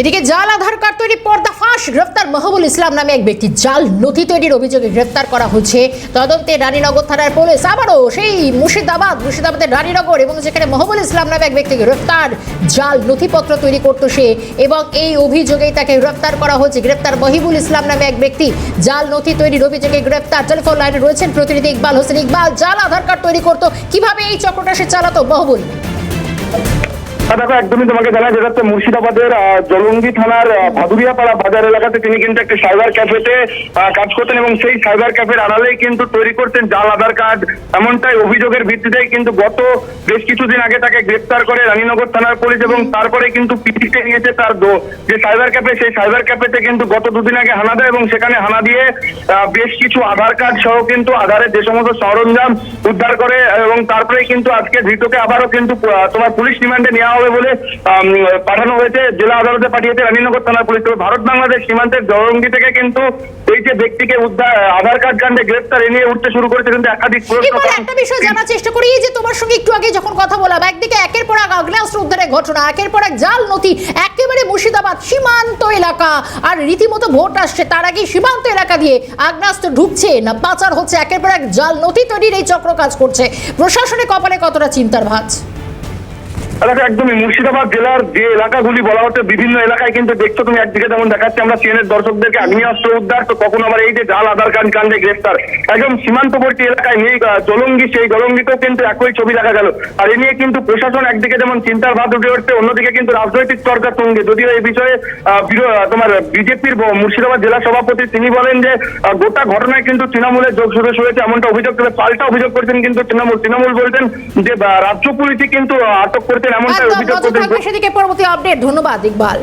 এদিকে জাল আধার কার্ড তৈরি পর্দাফাঁস গ্রেফতার মাহবুল ইসলাম নামে এক ব্যক্তি জাল নথি তৈরির অভিযোগে গ্রেফতার করা হচ্ছে। তদন্তে রানীনগর থানার পুলিশ আবারও সেই মুর্শিদাবাদ মুর্শিদাবাদের রানীনগর এবং যেখানে মাহবুল ইসলাম নামে এক ব্যক্তি গ্রেফতার। জাল নথিপত্র তৈরি করত সে এবং এই অভিযোগেই তাকে গ্রেফতার করা হয়েছে। গ্রেফতার মহিবুল ইসলাম নামে এক ব্যক্তি জাল নথি তৈরির অভিযোগে গ্রেফতার। টেলিফোন লাইনে রয়েছেন প্রতিনিধি ইকবাল হোসেন। ইকবাল, জাল আধার কার্ড তৈরি করতো। কীভাবে এই চক্রটা সে চালাতো? মহবুল। দেখো, একদমই তোমাকে জানা যেটা হচ্ছে মুর্শিদাবাদের জলঙ্গি থানার ভাদুরিয়াপাড়া বাজার এলাকাতে তিনি কিন্তু একটা সাইবার ক্যাফেতে কাজ করতেন এবং সেই সাইবার ক্যাফের আড়ালেই কিন্তু তৈরি করতেন জাল, আধার কার্ড, এমনটাই অভিযোগের ভিত্তিতেই কিন্তু গত বেশ কিছুদিন আগে তাকে গ্রেপ্তার করে রানীনগর থানার পুলিশ এবং তারপরে কিন্তু পিটিতে নিয়েছে তার যে সাইবার ক্যাফে সেই সাইবার ক্যাফেতে কিন্তু গত দুদিন আগে হানা দেয় এবং সেখানে হানা দিয়ে বেশ কিছু আধার কার্ড সহ কিন্তু আধারের যে সমস্ত সরঞ্জাম উদ্ধার করে, এবং তারপরে কিন্তু আজকে ধৃতকে আবারও কিন্তু তোমার পুলিশ রিমান্ডে নেওয়া হবে বলে পাঠানো হয়েছে। জেলা আদালতে পাঠিয়েছে রানীনগর থানার পুলিশ। তবে ভারত বাংলাদেশ সীমান্তের জলঙ্গি থেকে কিন্তু এই যে ব্যক্তিকে উদ্ধার আধার কার্ড কাণ্ডে গ্রেপ্তার এ নিয়ে উঠতে শুরু করেছে কিন্তু একাধিক একটা বিষয় জানার চেষ্টা করি যে তোমার সঙ্গে একটু আগে যখন কথা বললাম একদিকে একের পর এক আগ্নেয়াস্ত্র উদ্ধারের ঘটনা একের পর এক জাল নথি একেবারে মুর্শিদাবাদ সীমান্ত এলাকা। আর রীতিমতো ভোট আসছে তার আগে সীমান্ত এলাকা দিয়ে আগ্নেয়াস্ত্র ঢুকছে না পাচার হচ্ছে একের পর এক জাল নথি তৈরির এই চক্র কাজ করছে। প্রশাসনের কপালে কতটা চিন্তার ভাঁজ? একদমই মুর্শিদাবাদ জেলার যে এলাকাগুলি বলা হচ্ছে, বিভিন্ন এলাকায় কিন্তু দেখছ তুমি একদিকে যেমন দেখাচ্ছে, আমরা সিএনএর দর্শকদেরকে আগ্নেয়াস্ত্র উদ্ধার, তো কখন আবার এই যে জাল, আধার কার্ড, কাণ্ডে গ্রেফতার। একদম সীমান্তবর্তী এলাকায় নেই জলঙ্গি, সেই জলঙ্গিতেও কিন্তু একই ছবি দেখা গেল। আর এ নিয়ে কিন্তু প্রশাসন একদিকে যেমন চিন্তার ভাব উঠে উঠছে, অন্যদিকে কিন্তু রাজনৈতিক তর্কার সঙ্গে। যদিও এই বিষয়ে তোমার বিজেপির মুর্শিদাবাদ জেলা সভাপতি তিনি বলেন যে গোটা ঘটনায় কিন্তু তৃণমূলের যোগ সদস্য হয়েছে এমনটা অভিযোগ করে পাল্টা অভিযোগ করছেন কিন্তু তৃণমূল। তৃণমূল বলছেন যে রাজ্য পুলিশই কিন্তু আটক আটক করতেন এমনটা অভিযোগ সেদিকে পরবর্তী আপডেট ধন্যবাদ ইকবাল।